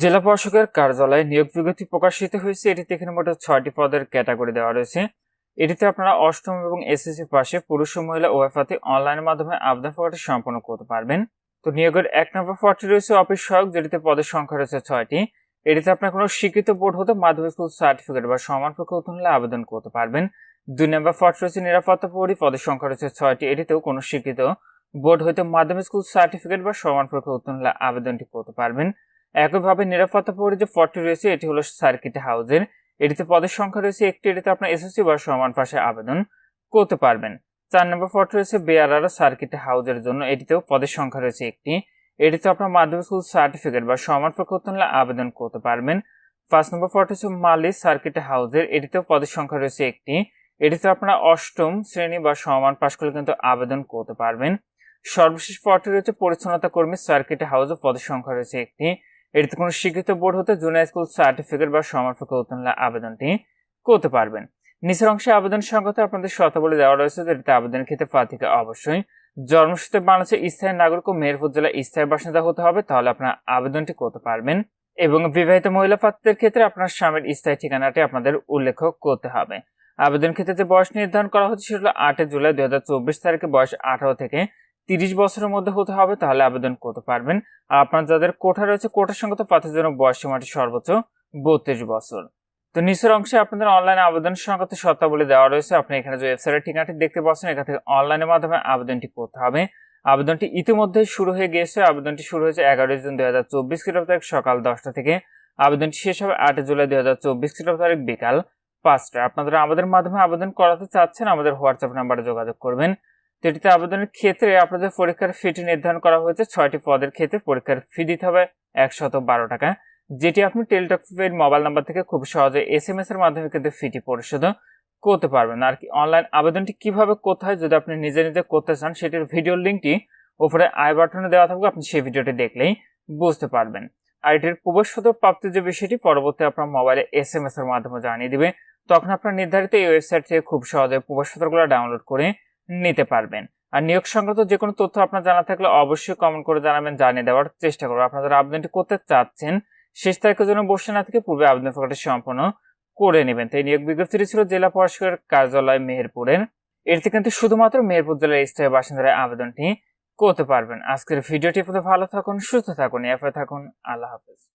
জেলা প্রশাসকের কার্যালয়ে নিয়োগ বিজ্ঞপ্তি প্রকাশিত হয়েছে। এটিতে এখানে মোট ছয়টি পদের ক্যাটাগরি দেওয়া রয়েছে। এটিতে আপনারা অষ্টম এবং এসএসসি পাশে পুরুষ ও মহিলা ওয়েফাতে অনলাইনের মাধ্যমে আবেদন প্রকাশটি সম্পন্ন করতে পারবেন। তো নিয়োগের এক নম্বর পদটি রয়েছে অফিস সহায়ক, যেটিতে পদের সংখ্যা রয়েছে ছয়টি। এটিতে আপনার কোনো স্বীকৃত বোর্ড হতে মাধ্যমিক স্কুল সার্টিফিকেট বা সমান উত্তীর্ণ হলে আবেদন করতে পারবেন। দুই নম্বর পদ রয়েছে নিরাপত্তা প্রহরী পদের সংখ্যা রয়েছে ছয়টি। এটিতেও কোনো স্বীকৃত বোর্ড হইতে মাধ্যমিক স্কুল সার্টিফিকেট বা সমান উত্তীর্ণ হলে আবেদনটি করতে পারবেন। একইভাবে নিরাপত্তা প্রহরী যে পদটি রয়েছে, এটি হলো সার্কিট হাউজের এটিতে পদের সংখ্যা রয়েছে একটি, এটিতে আপনার এসএসসি বা সমান পাশে আবেদন করতে পারবেন। চার নম্বর পদ রয়েছে বেয়ারার সার্কিট হাউজের জন্য, এটিতেও পদের সংখ্যা রয়েছে একটি। এটিতে আপনার মাধ্যমিক স্কুল সার্টিফিকেট বা সমান উত্তীর্ণ আবেদন করতে পারবেন। পাঁচ নম্বর পদ হচ্ছে মালি সার্কিট হাউজের এটিতেও পদের সংখ্যা রয়েছে একটি। এটিতে আপনারা অষ্টম শ্রেণি বা সমান পাশ করলে কিন্তু আবেদন করতে পারবেন। সর্বশেষ পদটি রয়েছে পরিচ্ছন্নতা কর্মী সার্কিট হাউসে পদের সংখ্যা রয়েছে একটি। এটিতে কোনো স্বীকৃত বোর্ড হতে জুনিয়র স্কুল সার্টিফিকেট বা সমার্পক উত্তীর্ণ আবেদনটি করতে পারবেন। নিচের অংশে আবেদন সংক্রান্ত আপনাদের শর্তাবলী দেওয়া রয়েছে, যেটিতে আবেদনের ক্ষেত্রে প্রার্থীকে অবশ্যই জন্মসূত্রে বাংলাদেশের স্থায়ী নাগরিক ও মেহেরপুর জেলার স্থায়ী বাসিন্দা হতে হবে, তাহলে আপনার আবেদনটি করতে পারবেন এবং বিবাহিত মহিলা প্রার্থীদের ক্ষেত্রে আপনার স্বামীর স্থায়ী ঠিকানাটি আপনাদের উল্লেখ করতে হবে। আবেদন ক্ষেত্রে যে বয়স নির্ধারণ করা হচ্ছে, সেটা হলো আটই জুলাই দু হাজার চব্বিশ তারিখে বয়স আঠারো থেকে তিরিশ বছরের মধ্যে হতে হবে, তাহলে আবেদন করতে পারবেন। আর আপনার যাদের কোঠা রয়েছে, কোঠার সঙ্গে তো প্রার্থীর জন্য বয়স সীমাটি সর্বোচ্চ বত্রিশ বছর। তো নিচের অংশে আপনাদের অনলাইন আবেদন সংক্রান্ত শর্তাবলী দেওয়া রয়েছে। আপনি এখানে যে ওয়েবসাইটের ঠিকানাটি দেখতে পাচ্ছেন, এখান থেকে অনলাইনের মাধ্যমে আবেদনটি করতে হবে। আবেদনটি ইতিমধ্যেই শুরু হয়ে গিয়েছে। আবেদনটি শুরু হয়েছে এগারোই জুন দুই হাজার চব্বিশ খ্রিস্টাব্দ তারিখ সকাল দশটা থেকে। আবেদনটি শেষ হবে আটই জুলাই দুই হাজার চব্বিশ খ্রিস্টাব্দ তারিখ বিকাল পাঁচটা আপনারা আমাদের মাধ্যমে আবেদন করাতে চাচ্ছেন, আমাদের হোয়াটসঅ্যাপ নাম্বারে যোগাযোগ করবেন। তো এটিতে আবেদনের ক্ষেত্রে আপনাদের পরীক্ষার ফিটি নির্ধারণ করা হয়েছে। ছয়টি পদের ক্ষেত্রে পরীক্ষার ফি দিতে হবে একশত বারো টাকা। যেটি আপনি টেলিটক পেড মোবাইল নাম্বার থেকে খুব সহজে এস এম এস এর মাধ্যমে কিন্তু ফিটি পরিশোধ করতে পারবেন। আর কি অনলাইন আবেদনটি কীভাবে করতে হয় যদি আপনি নিজে নিজে করতে চান, সেটির ভিডিও লিঙ্কটি উপরে আই বাটনে দেওয়া থাকবে। আপনি সেই ভিডিওটি দেখলেই বুঝতে পারবেন। আর এটির প্রবেশপত্র প্রাপ্তির যে বিষয়টি, পরবর্তী আপনার মোবাইলে এস এম এস এর মাধ্যমে জানিয়ে দিবে। তখন আপনার নির্ধারিত এই ওয়েবসাইট থেকে খুব সহজে প্রবেশপত্রগুলো ডাউনলোড করে নিতে পারবেন। আর নিয়োগ সংক্রান্ত যে কোনো তথ্য আপনার জানা থাকলে অবশ্যই কমেন্ট করে জানাবেন, জানিয়ে দেওয়ার চেষ্টা করব। আপনারা আবেদনটি করতে চাচ্ছেন, শেষ তারিখের জন্য বসে না থেকে পূর্বে আবেদন প্রকাশটি সম্পন্ন করে নেবেন। তাই নিয়োগ বিজ্ঞপ্তিটি ছিল জেলা প্রশাসকের কার্যালয় মেহেরপুরের। এটিতে কিন্তু শুধুমাত্র মেহেরপুর জেলার স্থায়ী বাসিন্দারা আবেদনটি করতে পারবেন। আজকের ভিডিওটি ভালো থাকুন, সুস্থ থাকুন এফে থাকুন। আল্লাহ হাফেজ।